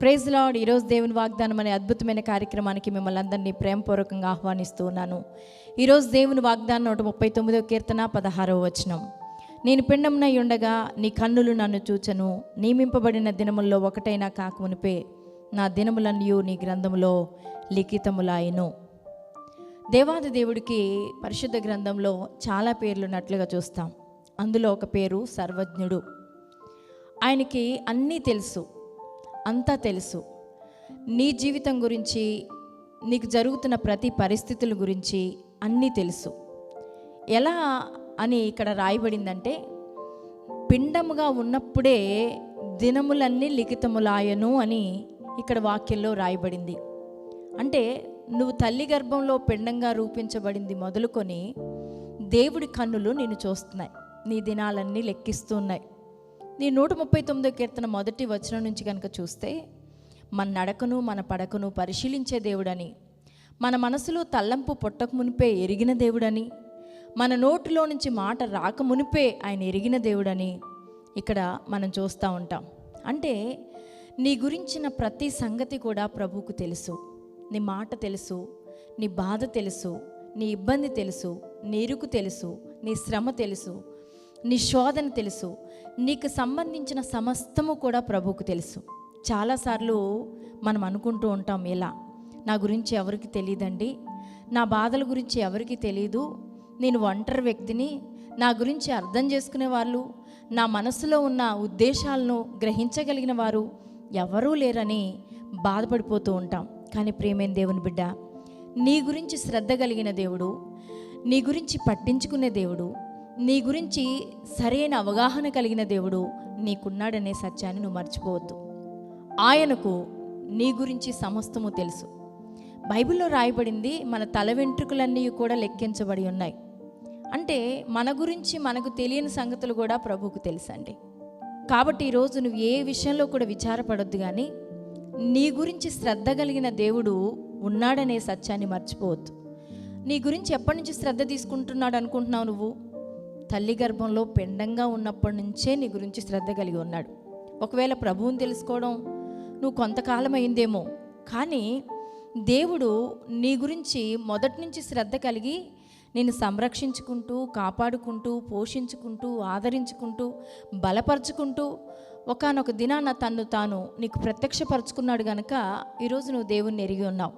Praise lord ఈరోజు దేవుని వాగ్దానం అనే అద్భుతమైన కార్యక్రమానికి మిమ్మల్ని అందరినీ ప్రేమపూర్వకంగా ఆహ్వానిస్తూ ఉన్నాను ఈరోజు దేవుని వాగ్దానం నూట ముప్పై తొమ్మిదో కీర్తన పదహారవ వచనం. నేను పిండంనై ఉండగా నీ కన్నులు నన్ను చూచను. నియమింపబడిన దినముల్లో ఒకటైనా కాకమునిపే. నా దినములన్నీ నీ గ్రంథములో లిఖితములాయను. దేవాది దేవుడికి పరిశుద్ధ గ్రంథంలో చాలా పేర్లు ఉన్నట్లుగా చూస్తాం. అందులో ఒక పేరు సర్వజ్ఞుడు. ఆయనకి అన్నీ తెలుసు. అంతా తెలుసు. నీ జీవితం గురించి నీకు జరుగుతున్న ప్రతి పరిస్థితుల గురించి అన్నీ తెలుసు. ఎలా అని ఇక్కడ రాయబడిందంటే పిండముగా ఉన్నప్పుడే దినములన్నీ లిఖితములాయను అని ఇక్కడ వాక్యంలో రాయబడింది. అంటే నువ్వు తల్లి గర్భంలో పిండంగా రూపించబడింది మొదలుకొని దేవుడి కన్నులు నిన్ను చూస్తున్నాయి. నీ దినాలన్నీ లెక్కిస్తున్నాయి నీ నూట ముప్పై తొమ్మిదో కీర్తన మొదటి వచనం నుంచి కనుక చూస్తే మన నడకను మన పడకను పరిశీలించే దేవుడని మన మనసులో తల్లంపు పుట్టక మునిపే ఎరిగిన దేవుడని మన నోటిలో నుంచి మాట రాక మునిపే ఆయన ఎరిగిన దేవుడని ఇక్కడ మనం చూస్తూ ఉంటాం. అంటే నీ గురించిన ప్రతి సంగతి కూడా ప్రభువుకు తెలుసు. నీ మాట తెలుసు నీ బాధ తెలుసు నీ ఇబ్బంది తెలుసు నీ ఇరుకు తెలుసు నీ శ్రమ తెలుసు నీ శోధన తెలుసు. నీకు సంబంధించిన సమస్తము కూడా ప్రభువుకు తెలుసు. చాలాసార్లు మనం అనుకుంటూ ఉంటాం ఇలా నా గురించి ఎవరికి తెలియదండి నా బాధల గురించి ఎవరికి తెలియదు నేను ఒంటరి వ్యక్తిని. నా గురించి అర్థం చేసుకునే వాళ్ళు నా మనసులో ఉన్న ఉద్దేశాలను గ్రహించగలిగిన వారు ఎవరూ లేరని బాధపడిపోతూ ఉంటాం. కానీ ప్రేమేం దేవుని బిడ్డ? నీ గురించి శ్రద్ధ కలిగిన దేవుడు నీ గురించి పట్టించుకునే దేవుడు నీ గురించి సరైన అవగాహన కలిగిన దేవుడు నీకున్నాడనే సత్యాన్ని నువ్వు మర్చిపోవద్దు. ఆయనకు నీ గురించి సమస్తము తెలుసు. బైబిల్లో రాయబడింది మన తల వెంట్రుకలన్నీ కూడా లెక్కించబడి ఉన్నాయి. అంటే మన గురించి మనకు తెలియని సంగతులు కూడా ప్రభువుకు తెలుసండి. కాబట్టి ఈరోజు నువ్వు ఏ విషయంలో కూడా విచారపడొద్దు కానీ నీ గురించి శ్రద్ధ కలిగిన దేవుడు ఉన్నాడనే సత్యాన్ని మర్చిపోవద్దు. నీ గురించి ఎప్పటి నుంచి శ్రద్ధ తీసుకుంటున్నాడు అనుకుంటున్నావు నువ్వు? తల్లి గర్భంలో పెండంగా ఉన్నప్పటి నుంచే నీ గురించి శ్రద్ధ కలిగి ఉన్నాడు. ఒకవేళ ప్రభువుని తెలుసుకోవడం నువ్వు కొంతకాలం అయిందేమో కానీ దేవుడు నీ గురించి మొదటి నుంచి శ్రద్ధ కలిగి నేను సంరక్షించుకుంటూ కాపాడుకుంటూ పోషించుకుంటూ ఆదరించుకుంటూ బలపరుచుకుంటూ ఒకనొక దినాన తన్ను తాను నీకు ప్రత్యక్షపరుచుకున్నాడు గనక ఈరోజు నువ్వు దేవుణ్ణి ఎరిగి ఉన్నావు.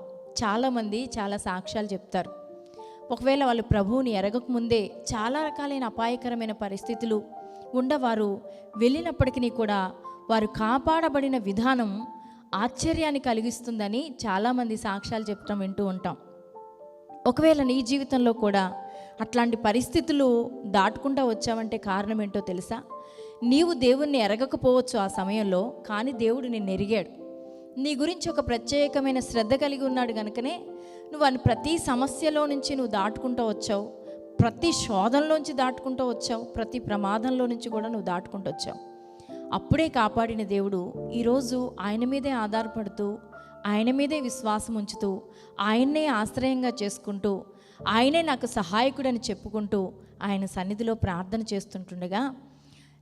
చాలామంది చాలా సాక్ష్యాలు చెప్తారు. ఒకవేళ వాళ్ళు ప్రభువుని ఎరగకముందే చాలా రకాలైన అపాయకరమైన పరిస్థితులు ఉండవారు వెళ్ళినప్పటికీ కూడా వారు కాపాడబడిన విధానం ఆశ్చర్యాన్ని కలిగిస్తుందని చాలామంది సాక్ష్యాలు చెప్పడం వింటూ ఉంటాం. ఒకవేళ నీ జీవితంలో కూడా అట్లాంటి పరిస్థితులు దాటుకుంటా వచ్చావంటే కారణం ఏంటో తెలుసా? నీవు దేవుణ్ణి ఎరగకపోవచ్చు ఆ సమయంలో కానీ దేవుడు నిన్ను ఎరిగాడు. నీ గురించి ఒక ప్రత్యేకమైన శ్రద్ధ కలిగి ఉన్నాడు కనుకనే నువ్వు అని ప్రతి సమస్యలో నుంచి నువ్వు దాటుకుంటూ వచ్చావు. ప్రతి శోధనలోంచి దాటుకుంటూ వచ్చావు. ప్రతి ప్రమాదంలో నుంచి కూడా నువ్వు దాటుకుంటూ వచ్చావు. అప్పుడే కాపాడిన దేవుడు ఈరోజు ఆయన మీదే ఆధారపడుతూ ఆయన మీదే విశ్వాసం ఉంచుతూ ఆయన్నే ఆశ్రయంగా చేసుకుంటూ ఆయనే నాకు సహాయకుడని చెప్పుకుంటూ ఆయన సన్నిధిలో ప్రార్థన చేస్తుంటుండగా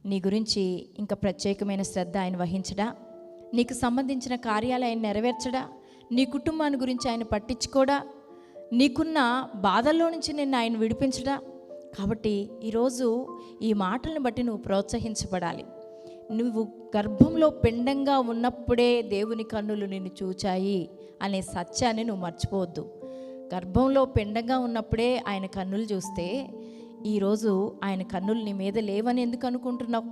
నీ గురించి ఇంకా ప్రత్యేకమైన శ్రద్ధ ఆయన వహించడా? నీకు సంబంధించిన కార్యాలు ఆయన నెరవేర్చడా? నీ కుటుంబాన్ని గురించి ఆయన పట్టించుకోడా? నీకున్న బాధల్లో నుంచి నిన్ను ఆయన విడిపించడా? కాబట్టి ఈరోజు ఈ మాటలను బట్టి నువ్వు ప్రోత్సహించబడాలి. నువ్వు గర్భంలో పిండంగా ఉన్నప్పుడే దేవుని కన్నులు నిన్ను చూచాయి అనే సత్యాన్ని నువ్వు మర్చిపోవద్దు. గర్భంలో పిండంగా ఉన్నప్పుడే ఆయన కన్నులు చూస్తే ఈరోజు ఆయన కన్నులు నీ మీద లేవని ఎందుకు అనుకుంటున్నావు?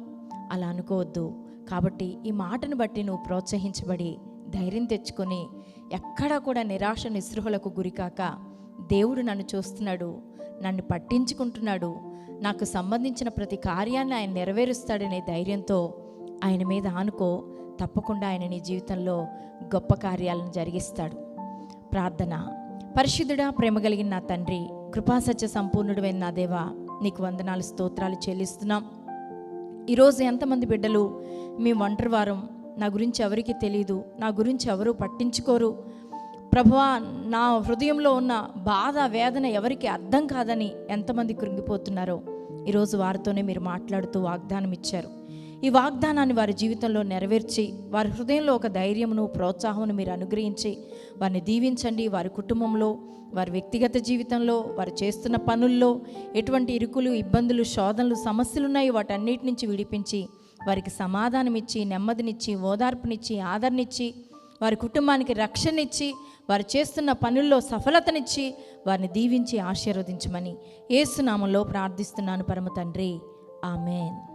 అలా అనుకోవద్దు. కాబట్టి ఈ మాటను బట్టి నువ్వు ప్రోత్సహించబడి ధైర్యం తెచ్చుకొని ఎక్కడా కూడా నిరాశ నిస్పృహలకు గురికాక దేవుడు నన్ను చూస్తున్నాడు నన్ను పట్టించుకుంటున్నాడు నాకు సంబంధించిన ప్రతి కార్యాన్ని ఆయన నెరవేరుస్తాడనే ధైర్యంతో ఆయన మీద ఆనుకో తప్పకుండా ఆయన నీ జీవితంలో గొప్ప కార్యాలను జరిగిస్తాడు. ప్రార్థన. పరిశుద్ధుడా ప్రేమ కలిగిన నా తండ్రి కృపాసత్య సంపూర్ణుడైన నా దేవా నీకు వందనాలు స్తోత్రాలు చెల్లిస్తున్నాం. ఈరోజు ఎంతమంది బిడ్డలు మీ ఒంటరి వారం నా గురించి ఎవరికి తెలియదు నా గురించి ఎవరు పట్టించుకోరు. ప్రభువా నా హృదయంలో ఉన్న బాధ వేదన ఎవరికి అర్థం కాదని ఎంతమంది కృంగిపోతున్నారో ఈరోజు వారితోనే మీరు మాట్లాడుతూ వాగ్దానం ఇచ్చారు ఈ వాగ్దానాన్ని వారి జీవితంలో నెరవేర్చి వారి హృదయంలో ఒక ధైర్యమును ప్రోత్సాహమును మీరు అనుగ్రహించి వారిని దీవించండి. వారి కుటుంబంలో వారి వ్యక్తిగత జీవితంలో వారు చేస్తున్న పనుల్లో ఎటువంటి ఇరుకులు ఇబ్బందులు శోధనలు సమస్యలు ఉన్నాయో వాటన్నిటి నుంచి విడిపించి వారికి సమాధానమిచ్చి నెమ్మదినిచ్చి ఓదార్పునిచ్చి ఆదరణిచ్చి వారి కుటుంబానికి రక్షణనిచ్చి వారు చేస్తున్న పనుల్లో సఫలతనిచ్చి వారిని దీవించి ఆశీర్వదించమని ఏసునామంలో ప్రార్థిస్తున్నాను పరమ తండ్రి. ఆమెన్.